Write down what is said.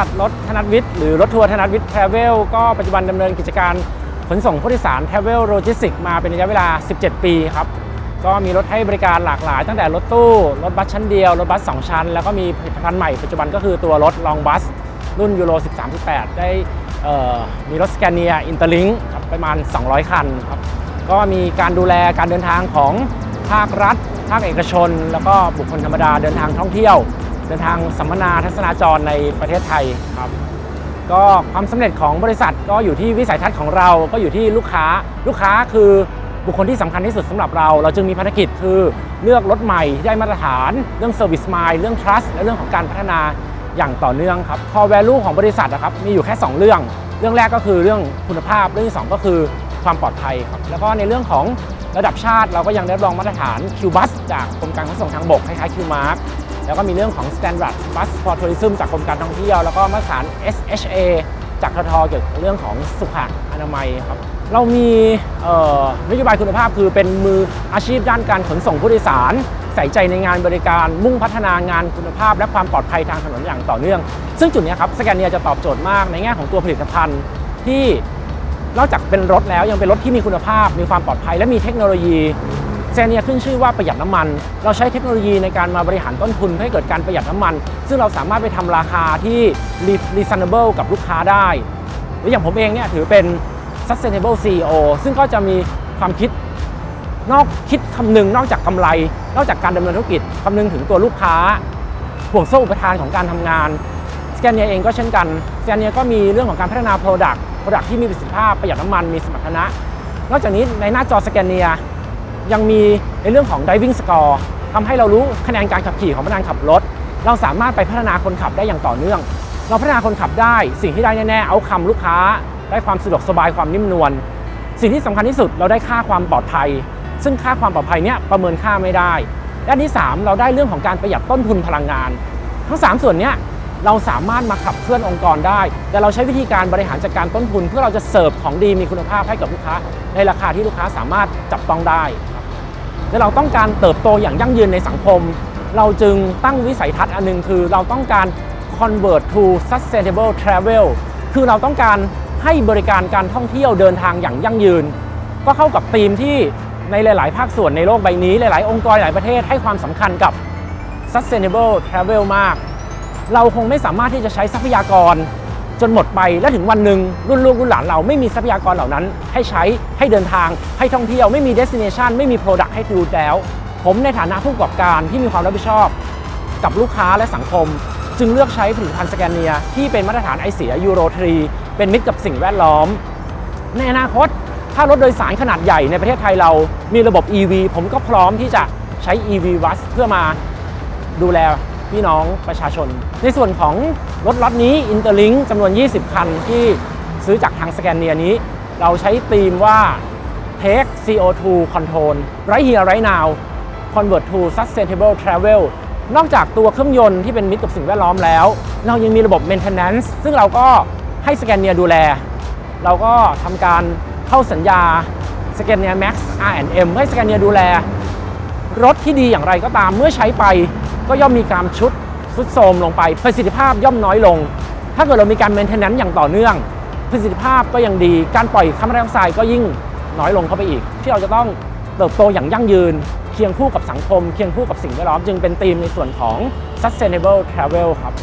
ริษัทรถธนัทวิทย์หรือรถทัวร์ธนัทวิทย์ทราเวลก็ปัจจุบันดำเนินกิจการขนส่งผู้โดยสารทราเวลโลจิสติกมาเป็นระยะเวลา 17 ปีครับก็มีรถให้บริการหลากหลาย ตั้งแต่รถตู้ รถบัสชั้นเดียว รถบัส 2 ชั้น แล้วก็มีผลิตภัณฑ์ใหม่ปัจจุบันก็คือตัวรถลองบัส รุ่นยูโร 13-18 ได้มีรถสแกนเนียอินเตอร์ลิงครับประมาณ 200 คันครับก็มีการดูแลการเดินทางของภาครัฐ ภาคเอกชน แล้วก็บุคคลธรรมดาเดินทางท่องเที่ยว เดินทางสัมมนาทัศนาจรในประเทศไทยครับก็ความสำเร็จของบริษัทก็อยู่ที่วิสัยทัศน์ของเราก็อยู่ที่ลูกค้าลูกค้าคือบุคคลที่สำคัญที่สุดสำหรับเรา เราจึงมีภารกิจคือเลือกรถใหม่ที่ได้มาตรฐาน เรื่อง Service Mind เรื่อง Trust และเรื่องของการพัฒนาอย่างต่อเนื่องครับ Core Value ของบริษัทนะครับมีอยู่แค่ 2 เรื่อง เรื่องแรกก็คือเรื่องคุณภาพเรื่องที่ 2 ก็คือความปลอดภัยครับแล้วก็ในเรื่องของระดับชาติเราก็ยังได้รับรองมาตรฐาน QBus จากกรมการขนส่งทางบกคล้ายๆ QMark แล้วก็มีเรื่องของ Standard Bus for Tourism จากกรมการท่องเที่ยว แล้วก็มาตรฐาน SHA จากททเกี่ยวกับเรื่องของสุขอนามัยครับ เรามีนโยบายคุณภาพคือเป็นมืออาชีพด้านการขนส่งผู้โดยสาร ใส่ใจในงานบริการมุ่งพัฒนางานคุณภาพ และความปลอดภัยทางถนนอย่างต่อเนื่อง ซึ่งจุดนี้ครับสแกนเนียจะตอบโจทย์มากในแง่ของตัวผลิตภัณฑ์ที่นอกจากเป็นรถแล้วยังเป็นรถที่มีคุณภาพ มีความปลอดภัย และมีเทคโนโลยี แซเนียขึ้นชื่อว่าประหยัดน้ำมัน เราใช้เทคโนโลยีในการมาบริหารต้นทุนเพื่อให้เกิดการประหยัดน้ำมัน ซึ่งเราสามารถไปทำราคาที่ reasonable กับลูกค้าได้ หรืออย่างผมเองเนี่ยถือเป็น sustainable CEO ซึ่งก็จะมีความคิดนอกคิดคำนึงนอกจากกำไร นอกจากการดำเนินธุรกิจคำนึงถึงตัวลูกค้าห่วงโซ่อุปทานของการทำงานสแกนเนียเองก็เช่นกันสแกนเนียก็มีเรื่องของการพัฒนา Product Product ที่มีประสิทธิภาพประหยัดน้ำมันมีสมรรถนะ นอกจากนี้ในหน้าจอสแกนเนีย ยังมีในเรื่องของ driving score ทำให้เรารู้คะแนนการขับขี่ของพนักงานขับรถ เราสามารถไปพัฒนาคนขับได้อย่างต่อเนื่อง เราพัฒนาคนขับได้ สิ่งที่ได้แน่ๆเอาคำลูกค้า ได้ความสะดวกสบายความนิ่มนวลสิ่งที่สำคัญที่สุดเราได้ค่าความปลอดภัย ซึ่งค่าความปลอดภัยเนี้ยประเมินค่าไม่ได้ด้านที่ 3 เราได้เรื่องของการประหยัดต้นทุนพลังงาน ทั้ง 3 ส่วนเนี้ยเราสามารถมาขับเคลื่อนองค์กรได้ แต่เราใช้วิธีการบริหารจัดการต้นทุน เพื่อเราจะเสิร์ฟของดีมีคุณภาพให้กับลูกค้า ในราคาที่ลูกค้าสามารถจับต้องได้ และเราต้องการเติบโตอย่างยั่งยืนในสังคม เราจึงตั้งวิสัยทัศน์อันหนึงคือเราต้องการ convert to sustainable travel คือเราต้องการให้บริการการท่องเที่ยวเดินทางอย่างยั่งยืน ก็เข้ากับธีมที่ในหลาย ๆ ภาคส่วนในโลกใบนี้ หลาย ๆ องค์กรหลายประเทศให้ความสำคัญกับ sustainable travel มาก เราคงไม่สามารถที่จะใช้ทรัพยากร จนหมดไปและถึงวันหนึ่งรุ่นลูกรุ่นหลานเราไม่มีทรัพยากรเหล่านั้น ให้ใช้ให้เดินทาง ให้ท่องเที่ยวไม่มี destination ไม่มี product ให้ดูแล้ว ผมในฐานะผู้ประกอบการที่มีความรับผิดชอบ กับลูกค้าและสังคม จึงเลือกใช้ผลิตภัณฑ์สแกนเนีย ที่เป็นมาตรฐานไอเสียยูโร3เป็นมิตรกับสิ่งแวดล้อม ในอนาคตถ้ารถโดยสารขนาดใหญ่ในประเทศไทยเรา มีระบบ EV ผมก็พร้อมที่จะใช้ EV bus เพื่อมาดูแล พี่น้องประชาชน ในส่วนของรถล็อตนี้ Interlink จำนวน 20 คันที่ซื้อจากทางสแกนเนียนี้ เราใช้ธีมว่า Take CO2 Control Right Here Right Now Convert to Sustainable Travel นอกจากตัวเครื่องยนต์ที่เป็นมิตรกับสิ่งแวดล้อมแล้ว เรายังมีระบบ Maintenance ซึ่งเราก็ให้สแกนเนียดูแล เราก็ทำการเข้าสัญญาสแกนเนีย Max R&M ให้สแกนเนียดูแล รถที่ดีอย่างไรก็ตามเมื่อใช้ไป ก็ย่อมมีการชุดสุดโทมลงไป ประสิทธิภาพย่อมน้อยลง ถ้าเกิดเรามีการเมนเทนแนนซ์อย่างต่อเนื่อง ประสิทธิภาพก็ยังดี การปล่อยคาร์บอนไดออกไซด์ก็ยิ่งน้อยลงเข้าไปอีก ที่เราจะต้องเติบโตอย่างยั่งยืน เคียงคู่กับสังคม เคียงคู่กับสิ่งแวดล้อม จึงเป็นธีมในส่วนของ sustainable travel ครับ